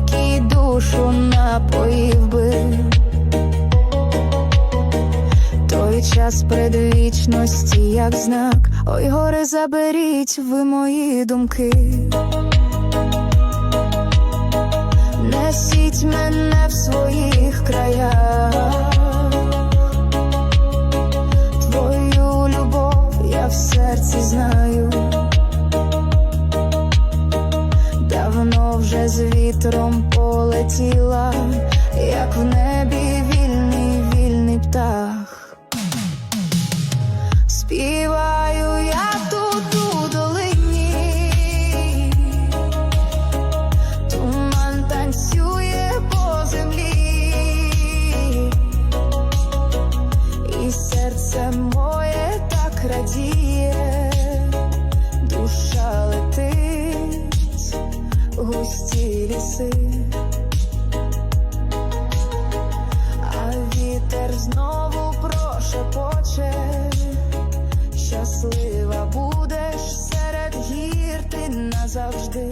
Спокій душу напоїв би. Той час предвічності, як знак, ой, горе заберіть ви мої думки. Несіть мене в своїх краях, твою любов я в серці знаю. З вітром полетіла, як в небі вільний, вільний птах. Співаю я тут у долині, туман танцює по землі, і серце моє так радіє, душа летить в густі ліси. А вітер знову прошепоче, щаслива будеш серед гір ти назавжди.